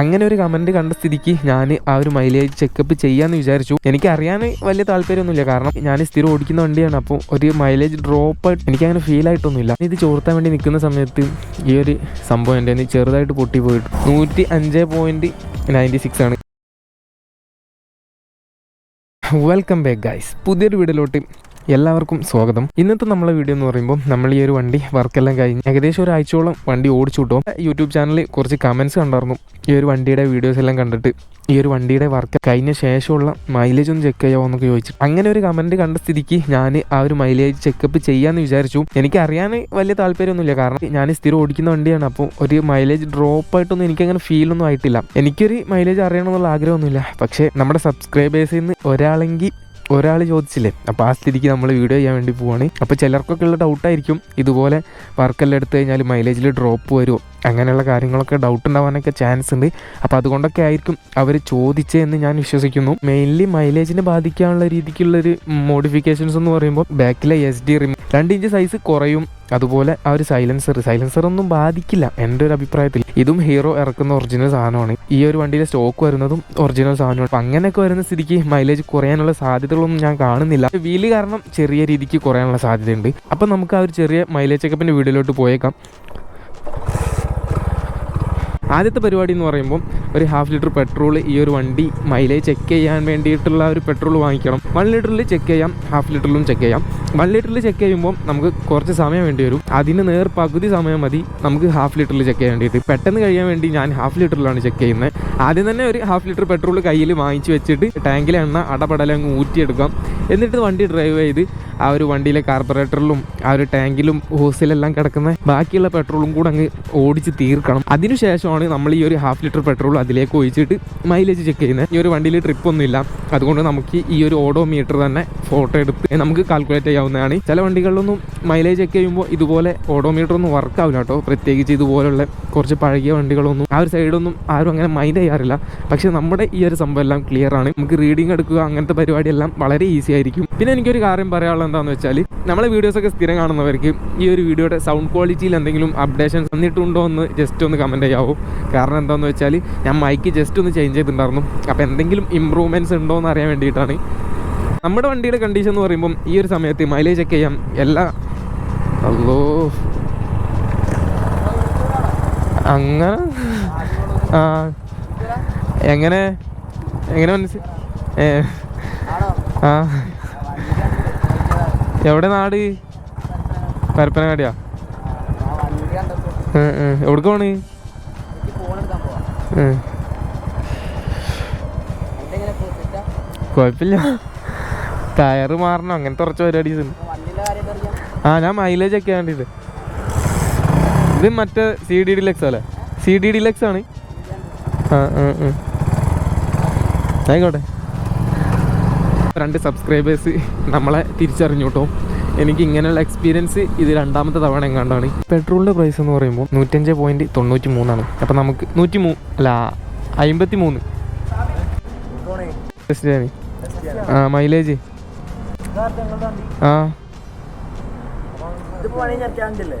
അങ്ങനെ ഒരു കമന്റ് കണ്ട സ്ഥിതിക്ക് ഞാൻ ആ ഒരു മൈലേജ് ചെക്കപ്പ് ചെയ്യാന്ന് വിചാരിച്ചു. എനിക്ക് അറിയാൻ വലിയ താല്പര്യമൊന്നുമില്ല. കാരണം ഞാൻ സ്ഥിരം ഓടിക്കുന്ന വണ്ടിയാണ്. അപ്പോൾ ഒരു മൈലേജ് ഡ്രോപ്പ് എനിക്ക് അങ്ങനെ ഫീൽ ആയിട്ടൊന്നുമില്ല. ഇത് ചോർത്താൻ വേണ്ടി നിൽക്കുന്ന സമയത്ത് ഈ ഒരു സംഭവം എന്റെ ചെറുതായിട്ട് പൊട്ടി പോയിട്ട് നൂറ്റി അഞ്ച് പോയിന്റ് നയന്റി സിക്സ് ആണ്. വെൽക്കം ബാക്ക് ഗൈസ് പുതിയൊരു വീഡിയോയിലോട്ട് എല്ലാവർക്കും സ്വാഗതം. ഇന്നത്തെ നമ്മളെ വീഡിയോ എന്ന് പറയുമ്പോൾ നമ്മൾ ഈ ഒരു വണ്ടി വർക്കെല്ലാം കഴിഞ്ഞ് ഏകദേശം ഒരു ആഴ്ചയോളം വണ്ടി ഓടിച്ചു കിട്ടും യൂട്യൂബ് ചാനലിൽ കുറച്ച് കമൻസ് കണ്ടായിരുന്നു. ഈ ഒരു വണ്ടിയുടെ വീഡിയോസ് എല്ലാം കണ്ടിട്ട് ഈ ഒരു വണ്ടിയുടെ വർക്ക് കഴിഞ്ഞ ശേഷമുള്ള മൈലേജ് ഒന്ന് ചെക്ക് ചെയ്യാമോ എന്നൊക്കെ ചോദിച്ചു. അങ്ങനെ ഒരു കമന്റ് കണ്ട സ്ഥിതിക്ക് ഞാൻ ആ ഒരു മൈലേജ് ചെക്കപ്പ് ചെയ്യാമെന്ന് വിചാരിച്ചു. എനിക്ക് അറിയാൻ വലിയ താല്പര്യമൊന്നുമില്ല. കാരണം ഞാൻ സ്ഥിരം ഓടിക്കുന്ന വണ്ടിയാണ്. അപ്പോൾ ഒരു മൈലേജ് ഡ്രോപ്പ് ആയിട്ടൊന്നും എനിക്കങ്ങനെ ഫീൽ ഒന്നും ആയിട്ടില്ല. എനിക്കൊരു മൈലേജ് അറിയണമെന്നുള്ള ആഗ്രഹമൊന്നുമില്ല. പക്ഷേ നമ്മുടെ സബ്സ്ക്രൈബേഴ്സിൽ നിന്ന് ഒരാളെങ്കിൽ ഒരാൾ ചോദിച്ചില്ലേ? അപ്പോൾ ആ സ്ഥിതിക്ക് നമ്മൾ വീഡിയോ ചെയ്യാൻ വേണ്ടി പോവാണ്. അപ്പോൾ ചിലർക്കൊക്കെ ഉള്ള ഡൗട്ടായിരിക്കും ഇതുപോലെ വർക്കെല്ലാം എടുത്തു കഴിഞ്ഞാൽ മൈലേജിൽ ഡ്രോപ്പ് വരുമോ അങ്ങനെയുള്ള കാര്യങ്ങളൊക്കെ ഡൗട്ട് ഉണ്ടാവാനൊക്കെ ചാൻസ് ഉണ്ട്. അപ്പോൾ അതുകൊണ്ടൊക്കെ ആയിരിക്കും അവർ ചോദിച്ചതെന്ന് ഞാൻ വിശ്വസിക്കുന്നു. മെയിൻലി മൈലേജിനെ ബാധിക്കാനുള്ള രീതിക്കുള്ളൊരു മോഡിഫിക്കേഷൻസ് എന്ന് പറയുമ്പോൾ ബാക്കിലെ എസ് ഡി റിം രണ്ട് ഇഞ്ച് സൈസ് കുറയും. അതുപോലെ ആ ഒരു സൈലൻസർ സൈലൻസർ ഒന്നും ബാധിക്കില്ല. എന്റെ ഒരു അഭിപ്രായത്തിൽ ഇതും ഹീറോ ഇറക്കുന്ന ഒറിജിനൽ സാധനമാണ്. ഈ ഒരു വണ്ടിയിലെ സ്റ്റോക്ക് വരുന്നതും ഒറിജിനൽ സാധനമാണ്. അപ്പം അങ്ങനെയൊക്കെ വരുന്ന സ്ഥിതിക്ക് മൈലേജ് കുറയാനുള്ള സാധ്യതകളൊന്നും ഞാൻ കാണുന്നില്ല. വീൽ കാരണം ചെറിയ രീതിക്ക് കുറയാനുള്ള സാധ്യതയുണ്ട്. അപ്പം നമുക്ക് ആ ഒരു ചെറിയ മൈലേജ് ചെക്കപ്പിന്റെ വീഡിയോയിലോട്ട് പോയേക്കാം. ആദ്യത്തെ പരിപാടി എന്ന് പറയുമ്പോൾ ഒരു ഹാഫ് ലിറ്റർ പെട്രോൾ ഈ ഒരു വണ്ടി മൈലേജ് ചെക്ക് ചെയ്യാൻ വേണ്ടിയിട്ടുള്ള ഒരു പെട്രോൾ വാങ്ങിക്കണം. വൺ ലിറ്ററിൽ ചെക്ക് ചെയ്യാം ഹാഫ് ലിറ്ററിലും ചെക്ക് ചെയ്യാം. വൺ ലിറ്ററിൽ ചെക്ക് ചെയ്യുമ്പോൾ നമുക്ക് കുറച്ച് സമയം വേണ്ടി വരും. അതിന് നേർ പകുതി സമയം മതി നമുക്ക് ഹാഫ് ലിറ്ററിൽ ചെക്ക് ചെയ്യാൻ വേണ്ടിയിട്ട്. പെട്ടെന്ന് കഴിയാൻ വേണ്ടി ഞാൻ ഹാഫ് ലിറ്ററിലാണ് ചെക്ക് ചെയ്യുന്നത് ആദ്യം തന്നെ ഒരു ഹാഫ് ലിറ്റർ പെട്രോൾ കയ്യിൽ വാങ്ങിച്ച് വെച്ചിട്ട് ടാങ്കിലെ എണ്ണ അടപടലങ്ങ് ഊറ്റിയെടുക്കാം. എന്നിട്ട് വണ്ടി ഡ്രൈവ് ചെയ്ത് ആ ഒരു വണ്ടിയിലെ കാർബറേറ്ററിലും ആ ഒരു ടാങ്കിലും ഹോസിലെല്ലാം കിടക്കുന്ന ബാക്കിയുള്ള പെട്രോളും കൂടെ അങ്ങ് ഓടിച്ച് തീർക്കണം. അതിനുശേഷമാണ് നമ്മൾ ഈ ഒരു ഹാഫ് ലിറ്റർ പെട്രോൾ അതിലേക്ക് ഒഴിച്ചിട്ട് മൈലേജ് ചെക്ക് ചെയ്യുന്നത് ഈ ഒരു വണ്ടിയിൽ ട്രിപ്പൊന്നുമില്ല അതുകൊണ്ട് നമുക്ക് ഈ ഒരു ഓഡോമീറ്റർ തന്നെ ഫോട്ടോ എടുത്ത് നമുക്ക് കാൽക്കുലേറ്റ് ചെയ്യാവുന്നതാണ്. ചില വണ്ടികളിലൊന്നും മൈലേജ് ഒക്കെ ചെയ്യുമ്പോൾ ഇതുപോലെ ഓഡോമീറ്റർ ഒന്നും വർക്ക് ആവില്ല കേട്ടോ. പ്രത്യേകിച്ച് ഇതുപോലുള്ള കുറച്ച് പഴകിയ വണ്ടികളൊന്നും ആ ഒരു സൈഡൊന്നും ആരും അങ്ങനെ മൈൻഡ് ചെയ്യാറില്ല. പക്ഷേ നമ്മുടെ ഈ ഒരു സംഭവം എല്ലാം ക്ലിയർ ആണ്. നമുക്ക് റീഡിംഗ് എടുക്കുക അങ്ങനത്തെ പരിപാടിയെല്ലാം വളരെ ഈസി ആയിരിക്കും. പിന്നെ എനിക്കൊരു കാര്യം പറയാനുള്ളത് എന്താണെന്ന് വെച്ചാൽ നമ്മളെ വീഡിയോസൊക്കെ സ്ഥിരം കാണുന്നവർക്ക് ഈ ഒരു വീഡിയോയുടെ സൗണ്ട് ക്വാളിറ്റിയിൽ എന്തെങ്കിലും അപ്ഡേഷൻസ് വന്നിട്ടുണ്ടോ എന്ന് ജസ്റ്റ് ഒന്ന് കമന്റ് ചെയ്യാവോ. കാരണം എന്താണെന്ന് വെച്ചാൽ ഞാൻ മൈക്ക് ജസ്റ്റ് ഒന്ന് ചേഞ്ച് ചെയ്തിട്ടുണ്ടായിരുന്നു. അപ്പോൾ എന്തെങ്കിലും ഇമ്പ്രൂവ്മെന്റ്സ് ഉണ്ടോ എന്ന് അറിയാൻ വേണ്ടിയിട്ടാണ് നമ്മുടെ വണ്ടിയുടെ കണ്ടീഷൻ എന്ന് പറയുമ്പം ഈ ഒരു സമയത്ത് മൈലേജ് ചെക്ക് ചെയ്യാം. എല്ലാ അല്ലോ അങ്ങനെ? ആ. എങ്ങനെ? എങ്ങനെ മനസ്സിൽ ഏ. ആ. എവിടെ നാട്? പരപ്പനങ്ങാടിയാ? എവിടേക്ക് പോണ്. കുഴപ്പമില്ല. ടയറ് മാറണം? അങ്ങനത്തെ കുറച്ച് പരിപാടീസ് ഉണ്ട് ആ ഞാൻ മൈലേജ് ഒക്കെ വേണ്ടിയിട്ട് ഇത് മറ്റേ സി ഡി ഡിലക്സ് അല്ലേ? സി ഡി ഡിലക്സ് ആണ്. ആ ആ. ആയിക്കോട്ടെ. രണ്ട് സബ്സ്ക്രൈബേഴ്സ് നമ്മളെ തിരിച്ചറിഞ്ഞു കേട്ടോ എനിക്ക് ഇങ്ങനെയുള്ള എക്സ്പീരിയൻസ് ഇത് രണ്ടാമത്തെ തവണ എങ്ങാണ്ടാണ്. പെട്രോളിന്റെ പ്രൈസ് എന്ന് പറയുമ്പോൾ നൂറ്റഞ്ച് പോയിന്റ് തൊണ്ണൂറ്റി മൂന്നാണ് അപ്പോൾ നമുക്ക് നൂറ്റി മൂ അല്ല അമ്പത്തി മൂന്ന് ആ മൈലേജ് ആ.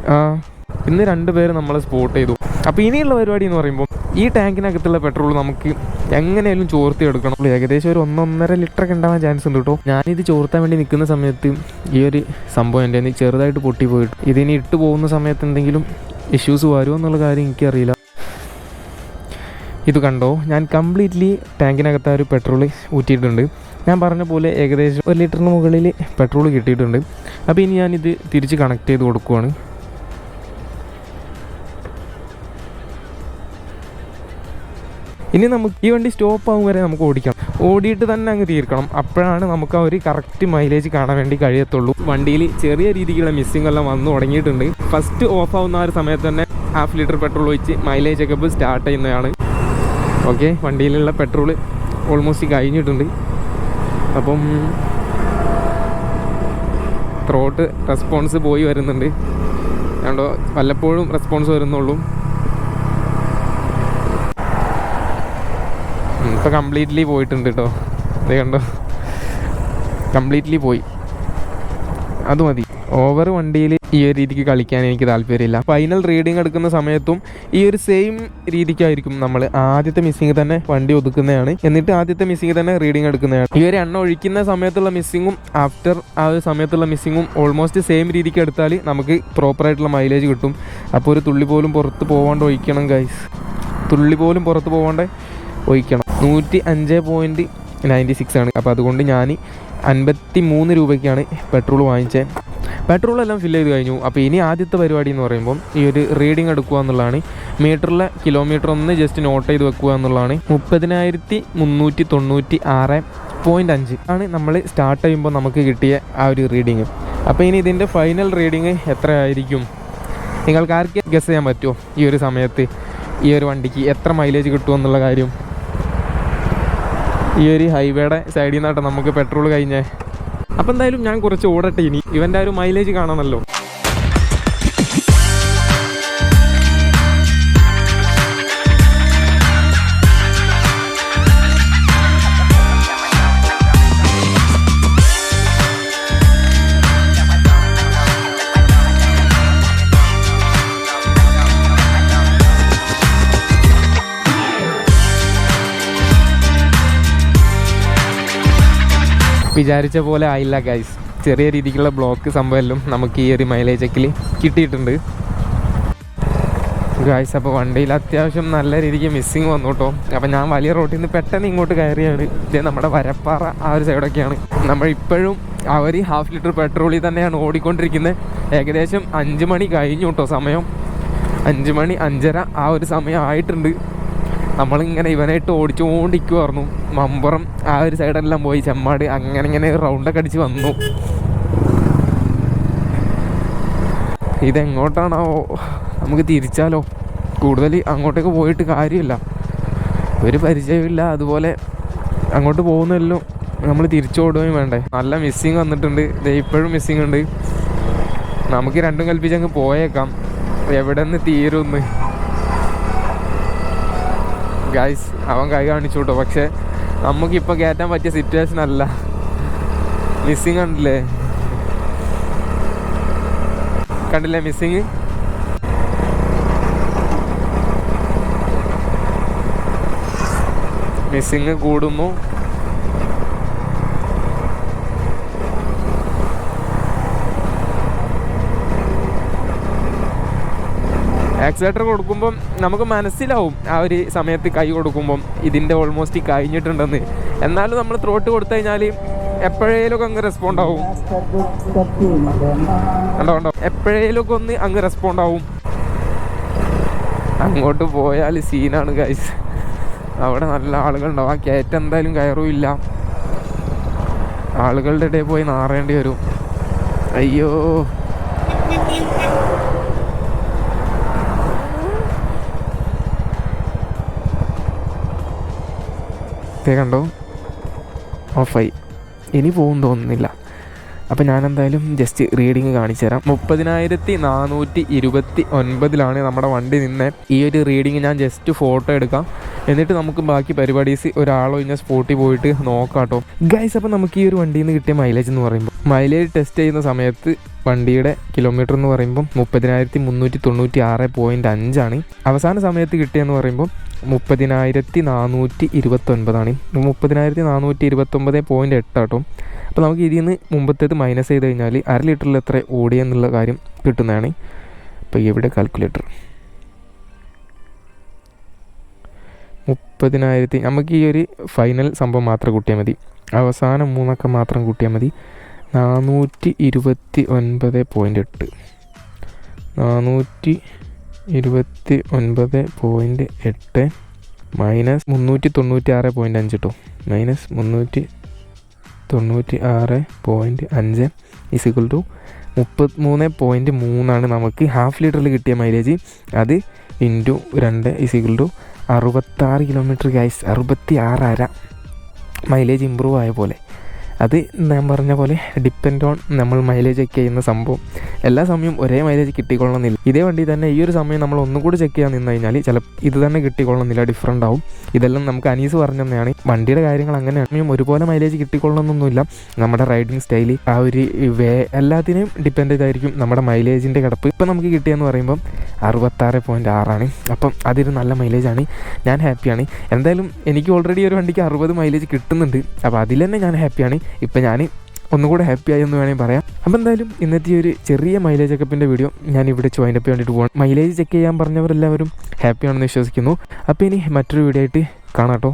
ആ. ഇന്ന് രണ്ട് പേര് നമ്മളെ സ്പോട്ട് ചെയ്തു. അപ്പോൾ ഇനിയുള്ള പരിപാടി എന്ന് പറയുമ്പോൾ ഈ ടാങ്കിനകത്തുള്ള പെട്രോൾ നമുക്ക് എങ്ങനെയാലും ചോർത്തി എടുക്കണം. ഏകദേശം ഒരു ഒന്നൊന്നര ലിറ്റർ ഒക്കെ ഉണ്ടാവാൻ ചാൻസ് ഉണ്ട് കേട്ടോ. ഞാനിത് ചോർത്താൻ വേണ്ടി നിൽക്കുന്ന സമയത്ത് ഈ ഒരു സംഭവം എന്റെ നിന്ന് ചെറുതായിട്ട് പൊട്ടിപ്പോയിട്ട് ഇതിനി ഇട്ട് പോകുന്ന സമയത്ത് എന്തെങ്കിലും ഇഷ്യൂസ് വരുമോ എന്നുള്ള കാര്യം എനിക്കറിയില്ല. ഇത് കണ്ടോ? ഞാൻ കംപ്ലീറ്റ്ലി ടാങ്കിനകത്ത് ആ ഒരു പെട്രോൾ ഊറ്റിയിട്ടുണ്ട്. ഞാൻ പറഞ്ഞ പോലെ ഏകദേശം ഒരു ലിറ്ററിന് മുകളിൽ പെട്രോൾ കിട്ടിയിട്ടുണ്ട്. അപ്പോൾ ഇനി ഞാനിത് തിരിച്ച് കണക്ട് ചെയ്ത് കൊടുക്കുവാണ്. ഇനി നമുക്ക് ഈ വണ്ടി സ്റ്റോപ്പ് ആകും വരെ നമുക്ക് ഓടിക്കാം. ഓടിയിട്ട് തന്നെ അങ്ങ് തീർക്കണം. അപ്പോഴാണ് നമുക്ക് ആ ഒരു കറക്റ്റ് മൈലേജ് കാണാൻ വേണ്ടി കഴിയത്തുള്ളൂ. വണ്ടിയിൽ ചെറിയ രീതിയിലുള്ള മിസ്സിംഗ് എല്ലാം വന്നു തുടങ്ങിയിട്ടുണ്ട്. ഫസ്റ്റ് ഓഫ് ആവുന്ന ആ ഒരു സമയത്ത് തന്നെ ഹാഫ് ലിറ്റർ പെട്രോൾ ഒഴിച്ച് മൈലേജ് ഒക്കെ സ്റ്റാർട്ട് ചെയ്യുന്നതാണ്. ഓക്കെ വണ്ടിയിലുള്ള പെട്രോൾ ഓൾമോസ്റ്റ് കഴിഞ്ഞിട്ടുണ്ട്. അപ്പം ത്രോട്ട് റെസ്പോൺസ് പോയി വരുന്നുണ്ട്. കണ്ടോ? വല്ലപ്പോഴും റെസ്പോൺസ് വരുന്നുള്ളൂ. ഇപ്പോൾ കംപ്ലീറ്റ്ലി പോയിട്ടുണ്ട് കേട്ടോ അതേ കണ്ടോ? കംപ്ലീറ്റ്ലി പോയി. അത് മതി. ഓവർ വണ്ടിയിൽ ഈ ഒരു രീതിക്ക് കളിക്കാൻ എനിക്ക് താല്പര്യമില്ല. ഫൈനൽ റീഡിംഗ് എടുക്കുന്ന സമയത്തും ഈ ഒരു സെയിം രീതിക്കായിരിക്കും നമ്മൾ ആദ്യത്തെ മിസ്സിങ് തന്നെ വണ്ടി ഒതുക്കുന്നതാണ്. എന്നിട്ട് ആദ്യത്തെ മിസ്സിങ് തന്നെ റീഡിംഗ് എടുക്കുന്നതാണ്. ഈ ഒരു എണ്ണ ഒഴിക്കുന്ന സമയത്തുള്ള മിസ്സിങ്ങും ആഫ്റ്റർ ആ ഒരു സമയത്തുള്ള മിസ്സിങ്ങും ഓൾമോസ്റ്റ് സെയിം രീതിക്ക് എടുത്താൽ നമുക്ക് പ്രോപ്പറായിട്ടുള്ള മൈലേജ് കിട്ടും. അപ്പോൾ ഒരു തുള്ളി പോലും പുറത്ത് പോകാണ്ട് ഒഴിക്കണം ഗൈസ് തുള്ളി പോലും പുറത്ത് പോകാണ്ട് ഒഴിക്കണം. നൂറ്റി അഞ്ച് പോയിന്റ് നയന്റി സിക്സ് ആണ്. അപ്പോൾ അതുകൊണ്ട് ഞാൻ അൻപത്തി മൂന്ന് രൂപയ്ക്കാണ് പെട്രോൾ വാങ്ങിച്ചത്. പെട്രോൾ എല്ലാം ഫില്ല് ചെയ്ത് കഴിഞ്ഞു. അപ്പോൾ ഇനി ആദ്യത്തെ പരിപാടി എന്ന് പറയുമ്പോൾ ഈ ഒരു റീഡിംഗ് എടുക്കുക എന്നുള്ളതാണ്. മീറ്ററിലെ കിലോമീറ്റർ ഒന്ന് ജസ്റ്റ് നോട്ട് ചെയ്ത് വെക്കുക എന്നുള്ളതാണ്. മുപ്പതിനായിരത്തി മുന്നൂറ്റി തൊണ്ണൂറ്റി ആറ് പോയിന്റ് അഞ്ച് ആണ് നമ്മൾ സ്റ്റാർട്ട് ചെയ്യുമ്പോൾ നമുക്ക് കിട്ടിയ ആ ഒരു റീഡിങ് അപ്പോൾ ഇനി ഇതിന്റെ ഫൈനൽ റീഡിങ് എത്രയായിരിക്കും? നിങ്ങൾക്ക് ആർക്ക് ഗസ് ചെയ്യാൻ പറ്റുമോ ഈ ഒരു സമയത്ത്? ഈ ഒരു വണ്ടിക്ക് എത്ര മൈലേജ് കിട്ടുമെന്നുള്ള കാര്യം? ഈ ഒരു ഹൈവേയുടെ സൈഡിൽ നിന്നാട്ടെ നമുക്ക് പെട്രോൾ കഴിഞ്ഞേ. അപ്പം എന്തായാലും ഞാൻ കുറച്ച് ഓടട്ടെ ഇനി. ഇവന്റെ ഒരു മൈലേജ് കാണാമല്ലോ വിചാരിച്ച പോലെ ആയില്ല ഗൈസ് ചെറിയ രീതിക്കുള്ള ബ്ലോക്ക് സംഭവമെല്ലാം നമുക്ക് ഈ ഒരു മൈലേജ് ഒക്കെ കിട്ടിയിട്ടുണ്ട്. ഗായ്സ് അപ്പോൾ വണ്ടിയിൽ അത്യാവശ്യം നല്ല രീതിക്ക് മിസ്സിങ് വന്നു കേട്ടോ അപ്പോൾ ഞാൻ വലിയ റോട്ടിൽ നിന്ന് പെട്ടെന്ന് ഇങ്ങോട്ട് കയറിയാണ്. ഇത് നമ്മുടെ വരപ്പാറ ആ ഒരു സൈഡൊക്കെയാണ് നമ്മൾ ഇപ്പോഴും അവർ ഹാഫ് ലിറ്റർ പെട്രോളിൽ തന്നെയാണ് ഓടിക്കൊണ്ടിരിക്കുന്നത് ഏകദേശം അഞ്ച് മണി കഴിഞ്ഞു കേട്ടോ സമയം. അഞ്ച് മണി അഞ്ചര ആ ഒരു സമയം ആയിട്ടുണ്ട്. നമ്മളിങ്ങനെ ഇവനായിട്ട് ഓടിച്ചുകൊണ്ടിരിക്കുമായിരുന്നു മമ്പുറം ആ ഒരു സൈഡെല്ലാം പോയി. ചെമ്മാട് അങ്ങനെ ഇങ്ങനെ റൗണ്ടൊക്കെ അടിച്ച് വന്നു. ഇതെങ്ങോട്ടാണോ? നമുക്ക് തിരിച്ചാലോ? കൂടുതൽ അങ്ങോട്ടേക്ക് പോയിട്ട് കാര്യമില്ല. ഒരു പരിചയമില്ല അതുപോലെ അങ്ങോട്ട് പോകുന്നല്ലോ നമ്മൾ തിരിച്ചു തിരിച്ചോടുകയും വേണ്ടേ? നല്ല മിസ്സിങ് വന്നിട്ടുണ്ട്. ഇപ്പോഴും മിസ്സിങ് ഉണ്ട്. നമുക്ക് രണ്ടും കൽപ്പിച്ച് അങ്ങ് പോയേക്കാം. എവിടെ നിന്ന് തീരുമെന്ന് ഗൈസ് അവൻ കൈ കാണിച്ചു കേട്ടോ പക്ഷെ നമുക്കിപ്പോൾ കയറ്റാൻ പറ്റിയ സിറ്റുവേഷൻ അല്ല. മിസ്സിങ് കണ്ടില്ലേ? കണ്ടില്ലേ മിസ്സിങ് മിസ്സിങ് കൂടുന്നു. ആക്സിലേറ്റർ കൊടുക്കുമ്പം നമുക്ക് മനസ്സിലാവും ആ ഒരു സമയത്ത് കൈ കൊടുക്കുമ്പം ഇതിന്റെ ഓൾമോസ്റ്റ് കഴിഞ്ഞിട്ടുണ്ടെന്ന്. എന്നാലും നമ്മൾ ത്രോട്ട് കൊടുത്തു കഴിഞ്ഞാൽ എപ്പോഴേലൊക്കെ അങ്ങ് റെസ്പോണ്ട് ആവും. കണ്ടോ കണ്ടോ? എപ്പോഴേലൊക്കെ ഒന്ന് അങ്ങ് റെസ്പോണ്ട് ആവും. അങ്ങോട്ട് പോയാൽ സീനാണ് ഗൈസ് അവിടെ നല്ല ആളുകളുണ്ടാവും ആ കയറ്റം എന്തായാലും കയറുമില്ല ആളുകളുടെ ഇടയിൽ പോയി നാറേണ്ടി വരും. അയ്യോ. ദേ കണ്ടോ? ഓഫായി. ഇനി പോകും തോന്നുന്നില്ല. അപ്പോൾ ഞാൻ എന്തായാലും ജസ്റ്റ് റീഡിങ് കാണിച്ചു തരാം. മുപ്പതിനായിരത്തി നാനൂറ്റി ഇരുപത്തി ഒൻപതിലാണ് നമ്മുടെ വണ്ടി നിന്ന് ഈ ഒരു റീഡിങ് ഞാൻ ജസ്റ്റ് ഫോട്ടോ എടുക്കാം. എന്നിട്ട് നമുക്ക് ബാക്കി പരിപാടീസ് ഒരാളോ ഇങ്ങനെ സ്പോട്ടിൽ പോയിട്ട് നോക്കാം കേട്ടോ. ഗൈസ് അപ്പോൾ നമുക്ക് ഈ ഒരു വണ്ടിയിൽ നിന്ന് കിട്ടിയ മൈലേജ് എന്ന് പറയുമ്പോൾ മൈലേജ് ടെസ്റ്റ് ചെയ്യുന്ന സമയത്ത് വണ്ടിയുടെ കിലോമീറ്റർ എന്ന് പറയുമ്പോൾ മുപ്പതിനായിരത്തി മുന്നൂറ്റി തൊണ്ണൂറ്റി ആറ് പോയിന്റ് അഞ്ചാണ്. അവസാന സമയത്ത് കിട്ടിയെന്ന് പറയുമ്പോൾ മുപ്പതിനായിരത്തി നാനൂറ്റി ഇരുപത്തൊൻപതാണ് മുപ്പതിനായിരത്തി നാനൂറ്റി ഇരുപത്തൊൻപത് പോയിന്റ് എട്ട് കേട്ടോ അപ്പോൾ നമുക്ക് ഇതിൽ നിന്ന് മുമ്പത്തേത് മൈനസ് ചെയ്ത് കഴിഞ്ഞാൽ അര ലിറ്ററിൽ എത്ര ഓടിയെന്നുള്ള കാര്യം കിട്ടുന്നതാണ്. അപ്പോൾ ഇവിടെ കാൽക്കുലേറ്റർ മുപ്പതിനായിരത്തി നമുക്ക് ഈ ഒരു ഫൈനൽ സംഭവം മാത്രം കൂട്ടിയാൽ മതി. അവസാനം മൂന്നൊക്കെ മാത്രം കൂട്ടിയാൽ മതി. നാനൂറ്റി ഇരുപത്തി ഒൻപത് പോയിന്റ് എട്ട്. നാനൂറ്റി ഇരുപത്തി ഒൻപത് പോയിന്റ് എട്ട് മൈനസ് മുന്നൂറ്റി തൊണ്ണൂറ്റി ആറ് പോയിന്റ് അഞ്ച് കേട്ടോ മൈനസ് മുന്നൂറ്റി തൊണ്ണൂറ്റി ആറ് പോയിന്റ് അഞ്ച് ഇസിക്വൽ ടു മുപ്പത്തി മൂന്ന് പോയിന്റ് മൂന്നാണ് നമുക്ക് ഹാഫ് ലിറ്ററിൽ കിട്ടിയ മൈലേജ് അത് ഇന്റു രണ്ട് ഇസിക്വൽ ടു അറുപത്താറ് കിലോമീറ്റർ ഗൈസ് അറുപത്തി ആറര മൈലേജ് ഇമ്പ്രൂവ് ആയ പോലെ. അത് ഞാൻ പറഞ്ഞ പോലെ ഡിപ്പെൻഡ് ഓൺ നമ്മൾ മൈലേജ് ചെക്ക് ചെയ്യുന്ന സംഭവം. എല്ലാ സമയവും ഒരേ മൈലേജ് കിട്ടിക്കൊള്ളണമെന്നില്ല. ഇതേ വണ്ടി തന്നെ ഈ ഒരു സമയം നമ്മൾ ഒന്നും കൂടി ചെക്ക് ചെയ്യാൻ നിന്ന് കഴിഞ്ഞാൽ ചില ഇത് തന്നെ കിട്ടിക്കൊള്ളണമെന്നില്ല ഡിഫറന്റ് ആവും. ഇതെല്ലാം നമുക്ക് അനീസ് പറഞ്ഞു തന്നെയാണ്. വണ്ടിയുടെ കാര്യങ്ങൾ അങ്ങനെയാണ് ഒരുപോലെ മൈലേജ് കിട്ടിക്കൊള്ളണമെന്നൊന്നുമില്ല. നമ്മുടെ റൈഡിങ് സ്റ്റൈൽ ആ ഒരു വേ എല്ലാത്തിനെയും ഡിപ്പെൻഡ് ചെയ്തായിരിക്കും നമ്മുടെ മൈലേജിന്റെ കിടപ്പ്. ഇപ്പം നമുക്ക് കിട്ടിയെന്ന് പറയുമ്പം അറുപത്താറ് പോയിന്റ് ആറാണ് അപ്പം അതൊരു നല്ല മൈലേജാണ് ഞാൻ ഹാപ്പിയാണ് എന്തായാലും എനിക്ക് ഓൾറെഡി ഒരു വണ്ടിക്ക് അറുപത് മൈലേജ് കിട്ടുന്നുണ്ട്. അപ്പോൾ അതിൽ തന്നെ ഞാൻ ഹാപ്പിയാണ് ഇപ്പം ഞാൻ ഒന്നുകൂടെ ഹാപ്പി ആയി എന്ന് വേണമെങ്കിൽ പറയാം. അപ്പോൾ എന്തായാലും ഇന്നത്തെ ഒരു ചെറിയ മൈലേജ് ചെക്കപ്പിന്റെ വീഡിയോ ഞാൻ ഇവിടെ വൈൻഡപ്പ് വേണ്ടിയിട്ട് പോകണം മൈലേജ് ചെക്ക് ചെയ്യാൻ പറഞ്ഞവരെല്ലാവരും ഹാപ്പിയാണെന്ന് വിശ്വസിക്കുന്നു. അപ്പോൾ ഇനി മറ്റൊരു വീഡിയോ ആയിട്ട് കാണാം കേട്ടോ.